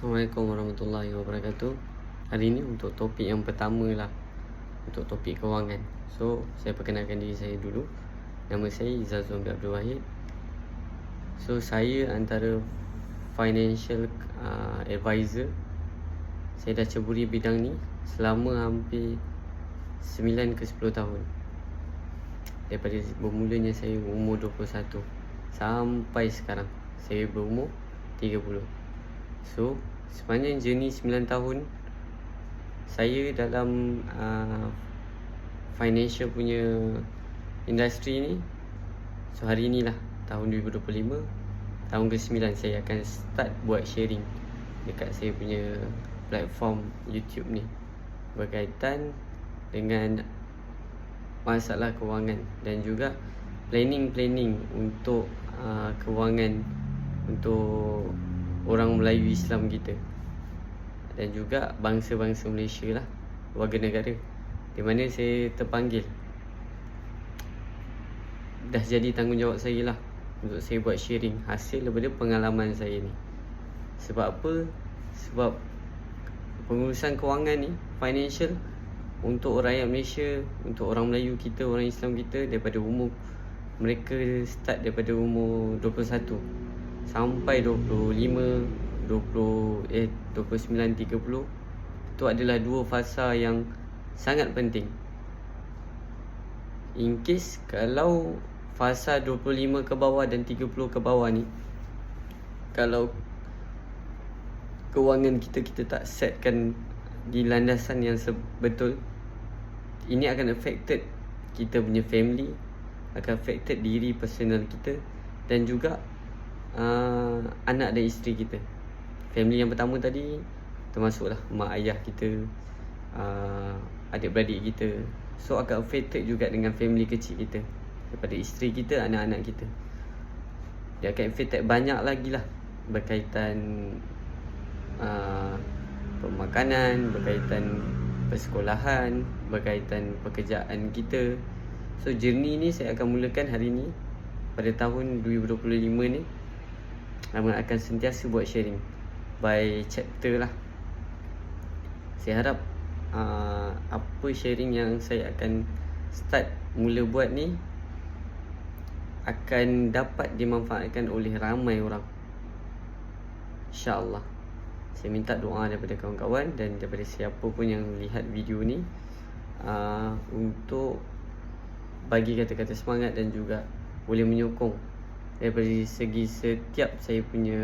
Assalamualaikum warahmatullahi wabarakatuh. Hari ini untuk topik yang pertama lah. Untuk topik kewangan. So, saya perkenalkan diri saya dulu. Nama saya Izzal Zombi Abdul Wahid. So, saya antara financial uh, advisor. Saya dah ceburi bidang ni Selama hampir 9 ke 10 tahun. Daripada bermulanya saya umur 21 Sampai sekarang. Saya berumur 30 So sepanjang journey 9 tahun Saya dalam uh, Financial punya Industri ni So hari ni lah Tahun 2025 Tahun ke-9 saya akan start buat sharing Dekat saya punya Platform YouTube ni. Berkaitan Dengan Masalah kewangan Dan juga Planning-planning Untuk uh, Kewangan Untuk orang Melayu Islam kita. Dan juga bangsa-bangsa Malaysia lah warga negara. Di mana saya terpanggil. Dah jadi tanggungjawab saya lah untuk saya buat sharing hasil daripada pengalaman saya ni. Sebab apa? Sebab pengurusan kewangan ni financial untuk rakyat Malaysia untuk orang Melayu kita orang Islam kita daripada umur mereka start daripada umur 21 sampai 25 20 eh 29 30 itu adalah dua fasa yang sangat penting. In case kalau fasa 25 ke bawah dan 30 ke bawah ni kalau kewangan kita kita tak setkan di landasan yang betul ini akan affected kita punya family akan affected diri personal kita dan juga uh, anak dan isteri kita. Family yang pertama tadi termasuklah mak ayah kita uh, adik-beradik kita. So akan affected juga dengan family kecil kita daripada isteri kita anak-anak kita. Dia akan affected banyak lagi lah berkaitan uh, pemakanan berkaitan persekolahan berkaitan pekerjaan kita. So journey ni saya akan mulakan hari ni pada tahun 2025 ni Namun akan sentiasa buat sharing By chapter lah. Saya harap uh, Apa sharing yang saya akan Start mula buat ni Akan dapat dimanfaatkan oleh ramai orang. InsyaAllah. Saya minta doa daripada kawan-kawan Dan daripada siapa pun yang lihat video ni uh, Untuk Bagi kata-kata semangat dan juga Boleh menyokong daripada segi setiap saya punya